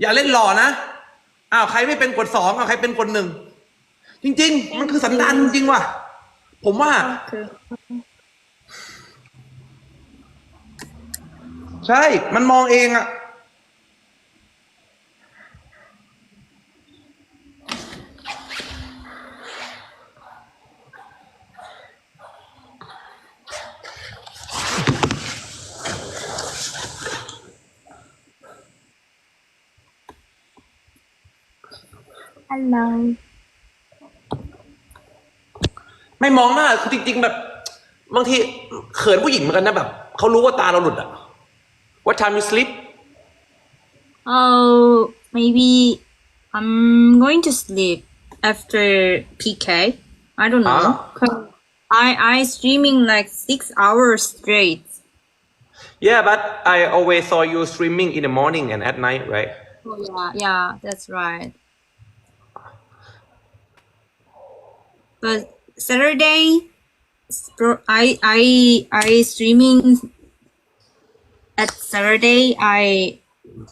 อย่าเล่นหล่อนะอ้าวใครไม่เป็นกดสองเอาใครเป็นกดหนึ่งจริง ๆ มันคือสันดานจริงๆว่ะ ผมว่า 그, ใช่ มันมองเองอะ hello. ไม่มองหน้าคือจริง ๆ แบบ บางทีเขินผู้หญิงเหมือนกันนะแบบเขารู้ว่าตาเราหลุดอะ What time you sleep Oh, maybe I'm going to sleep after PK. I don't know. Ah. 'Cause I I streaming like six hours straight. Yeah but I always saw you streaming in the morning and at night right Oh yeah, yeah, that's right. But Saturday, I I I streaming at Saturday. I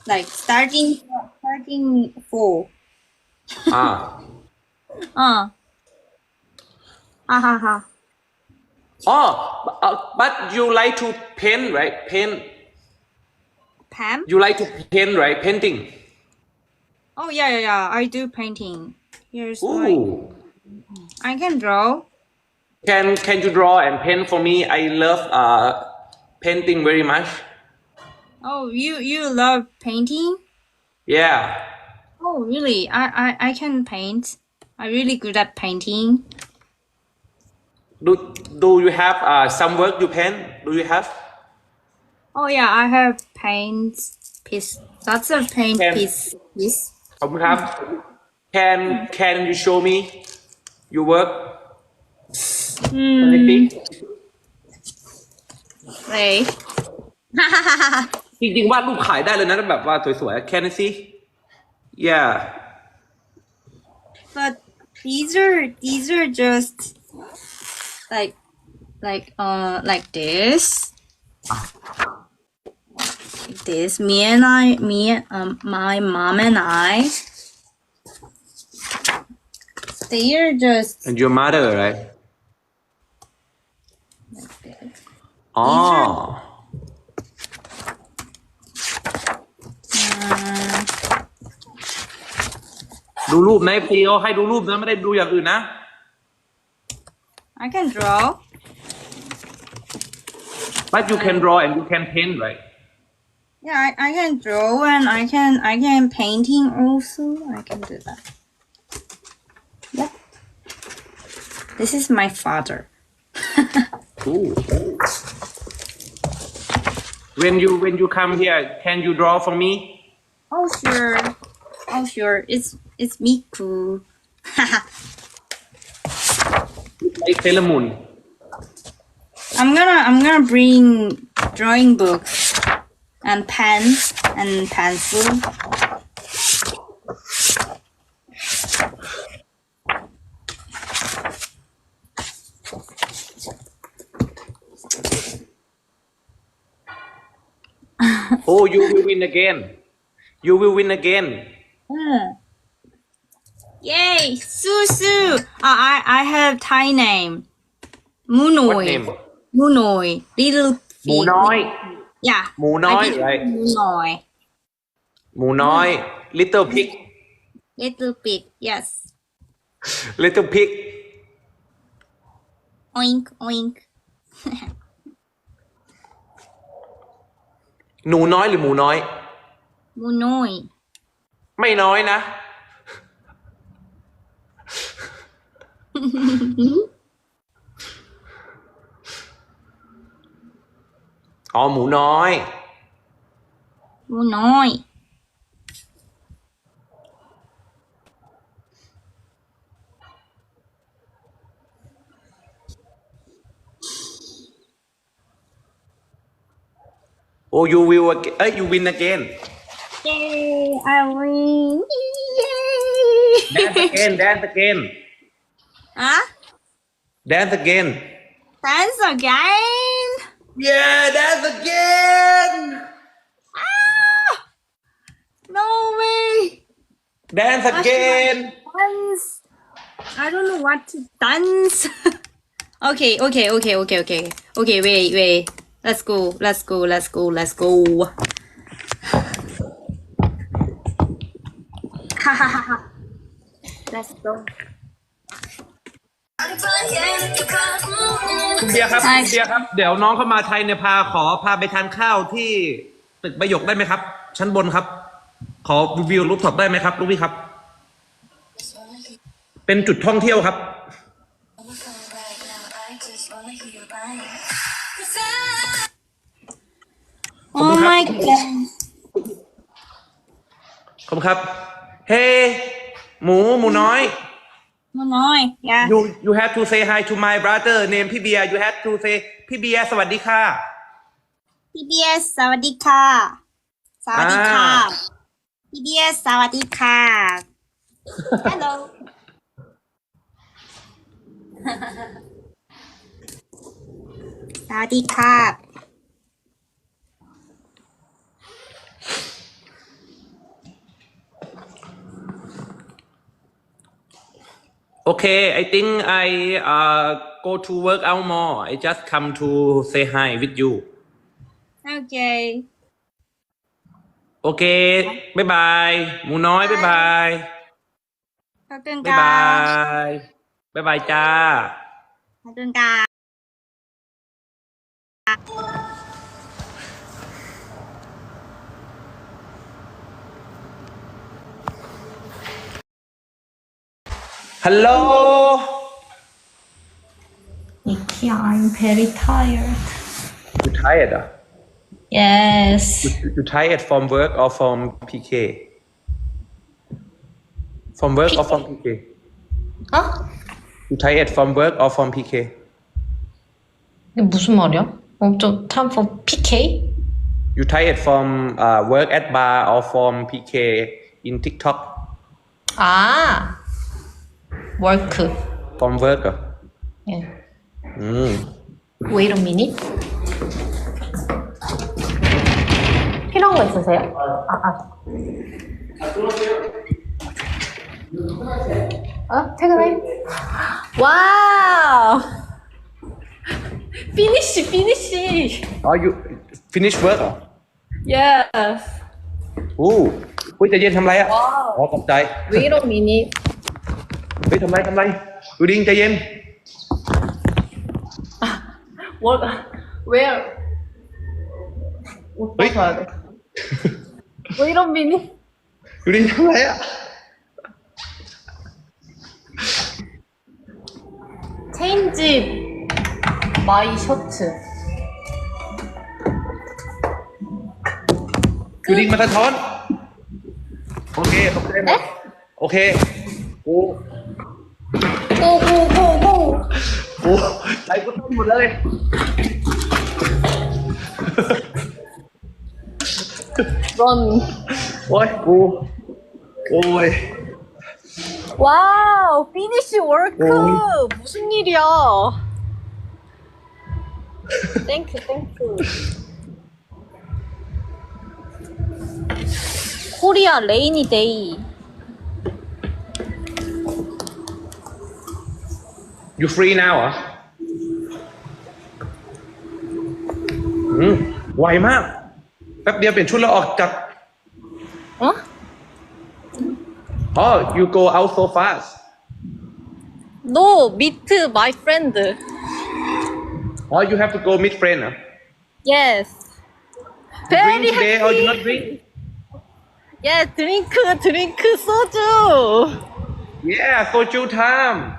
like starting starting four. Ah. Uh. Ha ha ha. Oh, uh, but you like to paint, right? Paint. Pam? You like to paint, right? Painting. Oh yeah yeah yeah. I do painting. Here's my. Ooh. I can draw. Can Can you draw and paint for me? I love uh painting very much. Oh, you you love painting? Yeah. Oh, really? I, I, I can paint. I'm really good at painting. Do Do you have uh some work you paint? Do you have? Oh yeah, I have paint piece. Lots of paint Can- piece. piece. ขอบคุณครับ Can Can you show me your work? Hmm. Anything? Wait. จริงๆวาดรูปขายได้เลยนะแบบว่าสวยๆ Can I see? Yeah. but these are these are just like like uh like this. Like this. Me and I me um my mom and I they are just And your mother, right? like this. อ๋อ Uh, ดูรูปนะพีเขาให้ดูรูปนะไม่ได้ดูอย่างอื่นนะ I can draw. but you can draw and you can paint right Yeah, I, I can draw and I can I can painting also. I can do that. This is my father. Cool. When you when you come here, can you draw for me? Oh sure, oh sure. It's it's Miku. like Sailor I'm gonna I'm gonna bring drawing books and pens and pencil. Oh, you will win again. You will win again. Hmm. Yay, Susu. Uh, I I have Thai name. Munoi. What name? Munoi. Little feet. Munoi. Yeah. Munoi, right? Munoi. Munoi. Little pig. Little pig. Yes. Little pig. Oink oink. หนูน้อยหรือหมูน้อย Munoi. ไม่น้อยนะ อ๋อหมูน้อย Munoi. Oh, you will, again! eh, you win again. Yay, I win. Yay! Dance again, dance again, huh? dance again. Dance again? Yeah, dance again, Ah! No way. dance again. Dance. I don't know what to dance. okay, okay, okay, okay, okay. Okay, wait, wait. Let's go, let's go, let's go, let's go. Ha ha ha ha. Let's go. คุณเบียร์ครับใช่คุณเบียร์ครับ เดี๋ยวน้องเข้ามาไทยเนี่ยพาขอพาไปทานข้าวที่ตึกประโยคได้ไหมครับ ชั้นบนครับ ขอรีวิวรูปท็อปได้ไหมครับลูกพี่ครับ เป็นจุดท่องเที่ยวครับ Oh my god. ขอบคุณครับ เฮ้ หมู หมูน้อย Oh no. Yeah. you you have to say hi to my brother name พี่เบียร์ you have to say พี่เบียร์สวัสดีค่ะ PBS สวัสดีค่ะ สวัสดีค่ะอ่า PBS สวัสดีค่ะ Hello สวัสดีค่ะ Okay I think I uh go to work out more I just come to say hi with you Okay โอเคบ๊ายบาย หมูน้อยบ๊ายบาย ขอบคุณ บ๊าย ค่ะ บายบ๊ายบายจ้า ขอบคุณค่ะ Hello. Yeah, I'm very tired. You tired? Huh? Yes. You, tired from work or from PK? From work P or from PK? Huh? You tired from work or from PK? 이게 무슨 말이야? 엄청 time for PK? You tired from uh, work at bar or from PK in TikTok? 아 work. from work เหรอ 예. อืม Wait a minute. 필요한 거 있으세요? 아, 아. 어? 퇴근해? 와우! 피니쉬, 피니쉬! oh you finish work เหรอ Yes. อู้อุ้ยใจะเย็นทำไรอ่ะ ว้าว อ๋อขอบใจ Wait a minute. เฮ้ยทำไรทำไรดูดิงใจเย็น What? Where? What Wait. the fuck? Wait a minute. ดูดิงทำไรอะ Change มา shirt. ดูดิงมาสะท้อน โอเคตกใจหมด เอ๊ะ โอเคกู 고고고고. 오, 나 이거 처음 보네. 런. 와이고. 오이. 와우, 피니쉬 워크. 오. 무슨 일이야? 땡큐, 땡큐. 코리아 레이니 데이. You free now เหรออืมไวมาก แป๊บเดียวเปลี่ยนชุดแล้วออกจาก Huh? Hmm. Oh, you go out so fast. No, meet uh, my friend. Oh, you have to go meet friend. Huh? Yes. Very drink today or you not drink? Yes, drink, drink soju. Yeah, soju time.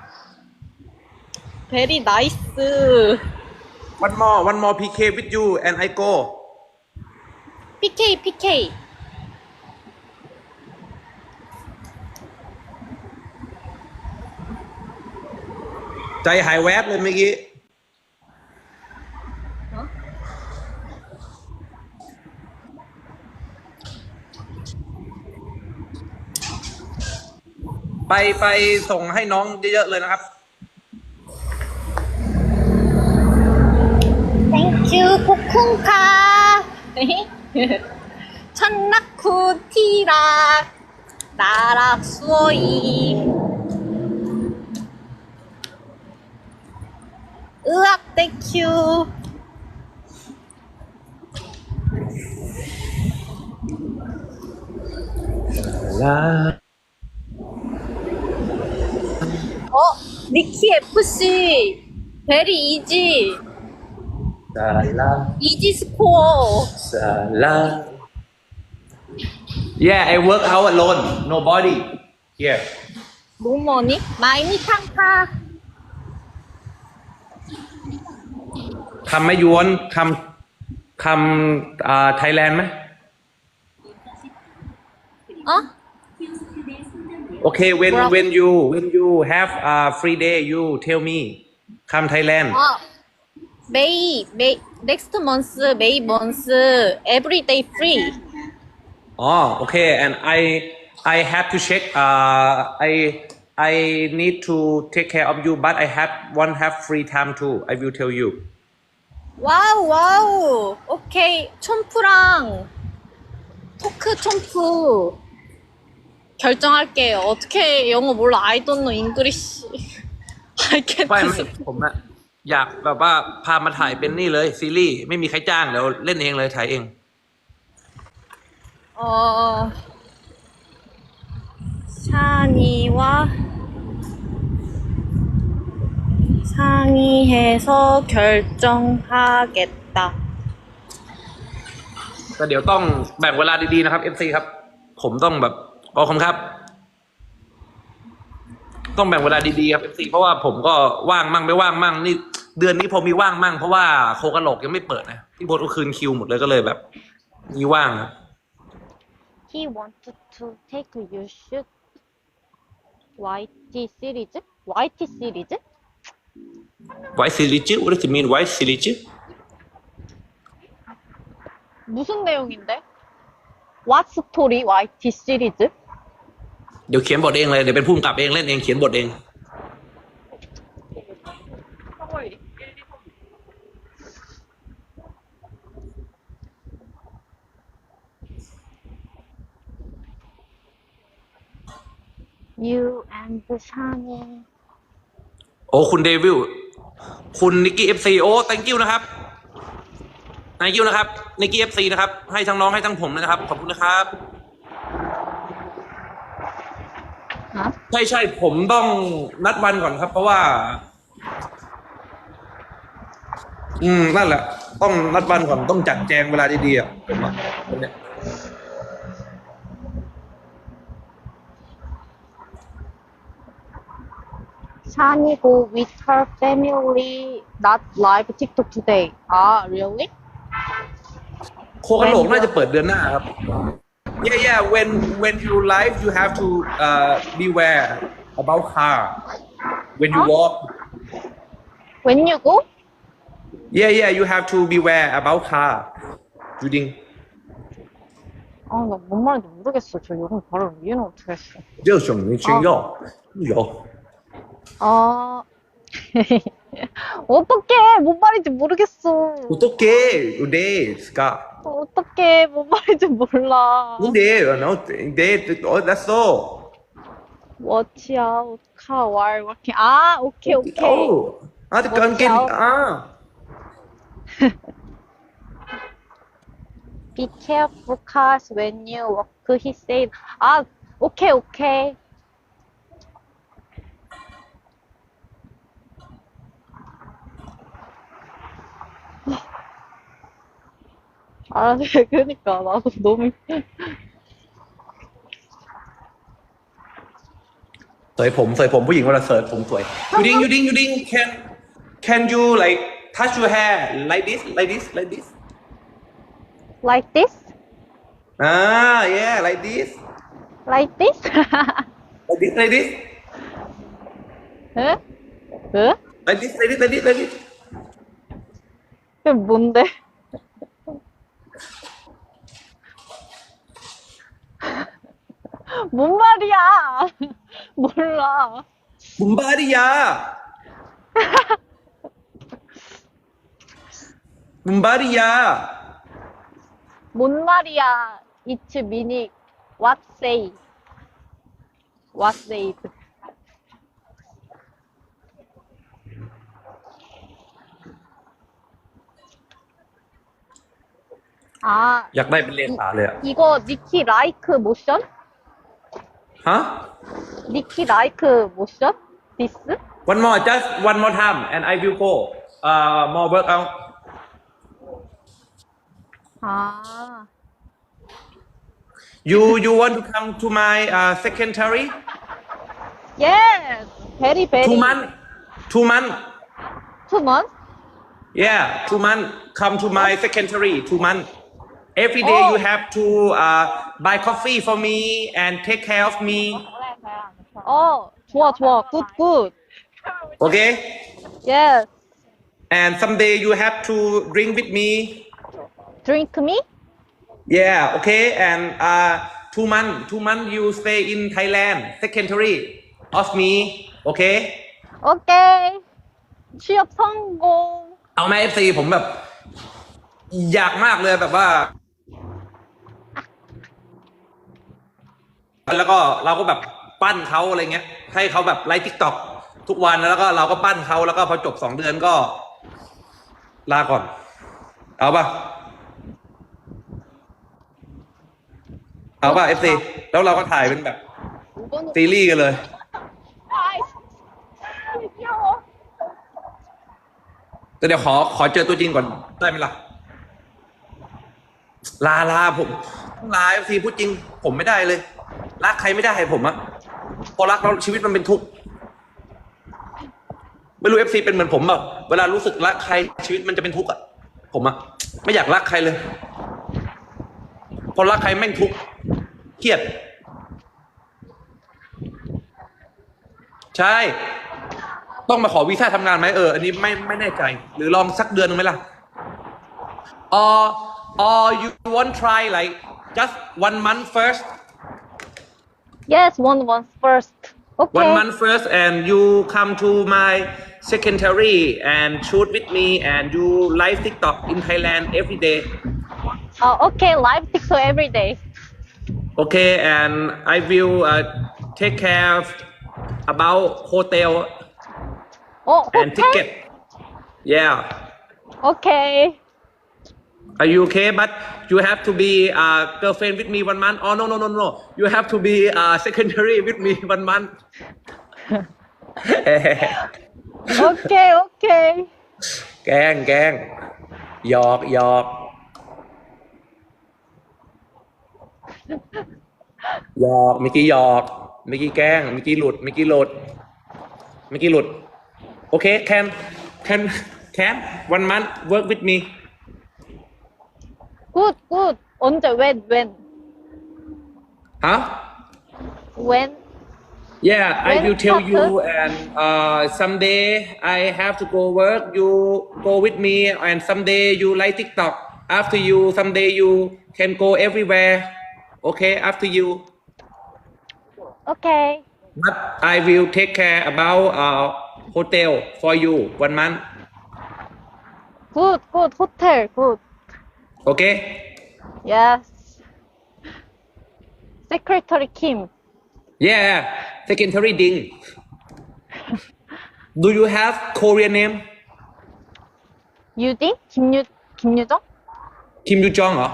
Very nice. one more one more PK with you and I go PK, PK. ใจหายแวบเลยเมื่อกี้ ไปไปส่งให้น้องเยอะๆเลยนะครับ 코쿤카. 찬나쿠 티락. 나락 수어이. 으악, 땡큐. 어, 니키 FC. 베리 이지. Salah. It is cool. Salah. Yeah, I work out alone. Nobody here. Good morning. My name is Tangka. คำไม่ย้วนคำคำอ่าไทยแลนด์ไหม Huh? Okay, when Bro. when you when you have a free day, you tell me. Come Thailand. Oh. ทยแลนด์ 어. 메이, 메이, next month, May month, every day free. อ๋อโอเค and I I have to check uh I I need to take care of you but I have one have free time too I will tell you 와우, 와우. 오케이. 촘프랑 토크 촘프 결정할게요. 어떻게 영어 몰라? I don't know English. I can't ไม่ไม่ speak. ผมอะ อยากแบบว่าพามาถ่ายเป็นนี่เลย ซีรีส์ไม่มีใครจ้างเดี๋ยวเล่นเองเลยถ่ายเอง 어, 샤니와 상의해서 결정하겠다. แต่เดี๋ยวต้องแบ่งเวลาดีๆนะครับ FC ครับ ผมต้องแบบขอบคุณครับ ต้องแบ่งเวลาดีๆครับ FC เพราะว่าผมก็ว่างมั่งไม่ว่างมั่งนี่ เดือนนี้ผมมีว่างมั่งเพราะว่าโคกระโหลกยังไม่เปิดนะที่โบทก็คืนคิวหมดเลยก็เลยแบบ มีว่างครับ He wanted to take you shoot YT 시리즈? YT 시리즈? ไวซิลิจิ what does it mean ไวซิลิจิ 무슨 내용인데? What story YT 시리즈? เดี๋ยวเขียนบทเองเลย เดี๋ยวเป็นผู้กำกับเองเล่นเองเขียนบทเอง You and 샤니โอ้คุณเดวิลคุณนิกกี้เอฟซีโอ้ thank you นะครับ thank you นะครับนิกกี้เอฟซีนะครับ ให้ทั้งน้องให้ทั้งผมเลยนะครับ ขอบคุณนะครับ คะใช่ใช่ผมต้องนัดวันก่อนครับ เพราะว่า อืมนั่นแหละ ต้องนัดวันก่อนต้องจัดแจงเวลาดีๆอะผมอะเนี่ยชานี่กู with her family not live TikTok today อ๋อ really โคกระโหลกน่าจะเปิดเดือนหน้าครับ yeah yeah when when you live you have to uh beware about car when you walk When you go? yeah yeah you have to beware about car 유딩 아, 나 뭔 말인지 모르겠어. 저 영어 발음 이해는 어떻게 했어. 这种明星要有 아, 어떡해. 뭔 말인지 모르겠어. 어떻게 우데스가 어떡해. 뭔 말인지 몰라. 근데 너네 어났어 Watch out. Car while walking. 아, 오케이, 오케이. 어 아직 안 깨. 아 Be careful, cars, when you walk, he said. 아, 오케이, 오케이. 아, 네, 그니까. 나도 너무. สวยผมสวยผมผู้หญิงเวลาเสิร์ชผมสวยยูดิงยูดิงยูดิง can can you like touch your hair like this like this like this Like this? อ่า yeah like this Like this? like this like this 응? 응? like this like this like this like this 그게 뭔데? 뭔 말이야? 몰라. 문발이야 문발이야 뭔 말이야? It's meaning what say? What date? 아, อยากได้เป็นเลขาเลยอะ 이거 니키 라이크 모션? ฮะ 니키 라이크 모션? 디스? one more just one more time and I will go uh more work out 아, you you want to come to my uh secretary yes, very very. two month two month Two months? yeah two month come to my secretary two month every day Oh. you have to uh buy coffee for me and take care of me 어, 좋아 좋아, good good. okay Yes, and someday you have to drink with me drink me? Yeah, okay. And uh, two month, two month you stay in Thailand, secretary of me. Okay. 오케이. 취업 성공. เอาไหม FC ผมแบบ อยากมากเลยแบบว่า แล้วก็เราก็แบบปั้นเขาอะไรเงี้ย ให้เขาแบบไลฟ์ทิกตอกทุกวันแล้วก็เราก็ปั้นเขาแล้วก็พอจบสองเดือนก็ ลาก่อน เอาปะเอาปะเอฟซีแล้วเราก็ถ่ายเป็นแบบซีรีส์กันเลยแต่เดี๋ยวขอขอเจอตัวจริงก่อนได้ไหมล่ะ ลาลาผมลาเอฟซีพูดจริง ผมไม่ได้เลย รักใครไม่ได้ผมอะพอรักแล้วชีวิตมันเป็นทุกข์ไม่รู้เอฟซีเป็นเหมือนผมแบบเวลารู้สึกรักใครชีวิตมันจะเป็นทุกข์อะผมอะไม่อยากรักใครเลย พอรักใครแม่งทุกข์เครียด ใช่ ต้องมาขอวีซ่าทำงานไหมเอออันนี้ไม่ไม่แน่ใจ หรือลองสักเดือนหนึงไหมล่ะ or or you want try like just one month first Yes, one month first. Okay. one month first and you come to my secretary and shoot with me and do live TikTok in Thailand every day Uh, okay, live TikTok every day. okay and I will uh, take care of about hotel Oh, and ticket yeah Okay. Are you okay? But you have to be uh, girlfriend with me one month. Oh no no no no! You have to be uh, secondary with me one month. Okay, okay. แกล้งแกล้งหยอกหยอกหยอกเมื่อกี้หยอกเมื่อกี้แกล้งเมื่อกี้หลุดเมื่อกี้หลุดเมื่อกี้หลุด โอเค can can can one month work with me Good, good. 언제, when, when? ฮะ When? Yeah, I When will tell you started? and uh someday I have to go work, you go with me and someday you like TikTok. After you, someday you can go everywhere. Okay, after you. Okay. But I will take care about uh hotel for you one month. Good, good. Hotel, good. Okay? Yes. Secretary Kim. Yeah, Secretary Ding. Do you have Korean name? Yuding? Kim Yu Kim Yudong? Kim Yujong, huh?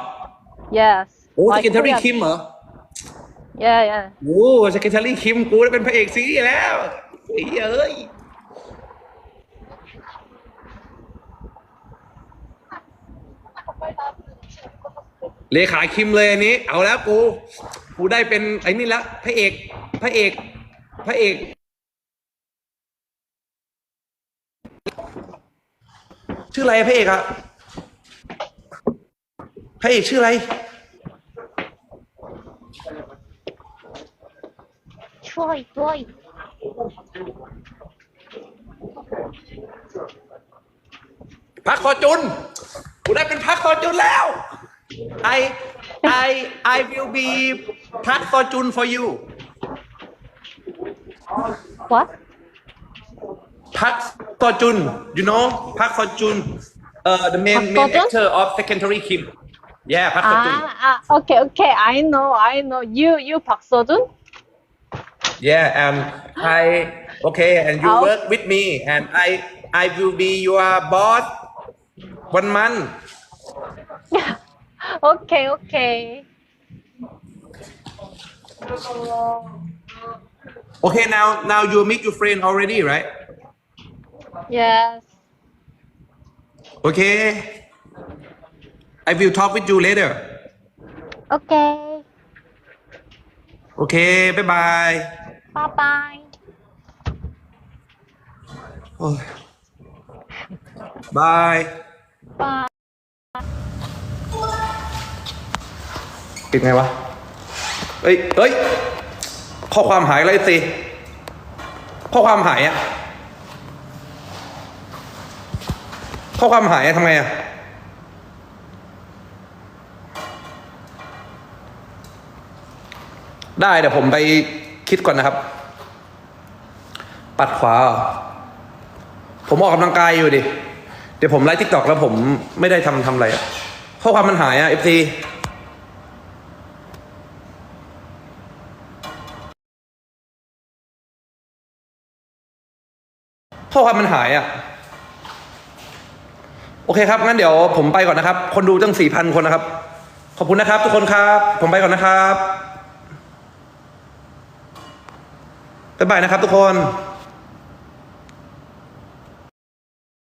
Yes. Oh, Secretary Korean. Kim, huh? Yeah, yeah. Oh, secretary Kim กูได้เป็นพระเอกซีรีส์แล้วเฮ้ย เลขาคิมเลยอันนี้ เอาแล้วกูกูได้เป็นไอ้นี่แล้วพระเอกพระเอกพระเอกชื่ออะไรพระเอกอะพระเอกชื่ออะไร ช่วยช่วยพักคอจุน กูได้เป็นพักคอจุนแล้ว I, I, I will be part fortune for you. What? Park Seo-jun, you know Park Seo-jun, uh, the main main actor of Secondary Kim. Yeah, Park Seo-jun. Ah, ah, okay, okay. I know, I know. You, you Park Seo-jun? Yeah, and I okay, and you Oh. work with me, and I I will be your boss one month. okay, okay. Okay, now now you meet your friend already, right? Yes. Okay. I will talk with you later. Okay. Okay, bye bye. Bye bye. Oh. Bye. Bye. ปิดไงวะเฮ้ยเฮ้ย ข้อความหายแล้วไอ้สิ ข้อความหายอะข้อความหายอะทำไงอะได้เดี๋ยวผมไปคิดก่อนนะครับ ปัดขวา ผมออกกำลังกายอยู่ดิ เดี๋ยวผมไลฟ์ทิกตอกแล้วผมไม่ได้ทำทำอะไรอะข้อความมันหายอะเอฟซี ข้อความมันหายอะ โอเคครับ งั้นเดี๋ยวผมไปก่อนนะครับ คนดูตั้งสี่พันคนนะครับ ขอบคุณนะครับ ทุกคนครับ ผมไปก่อนนะครับบ๊ายบายนะครับทุกคน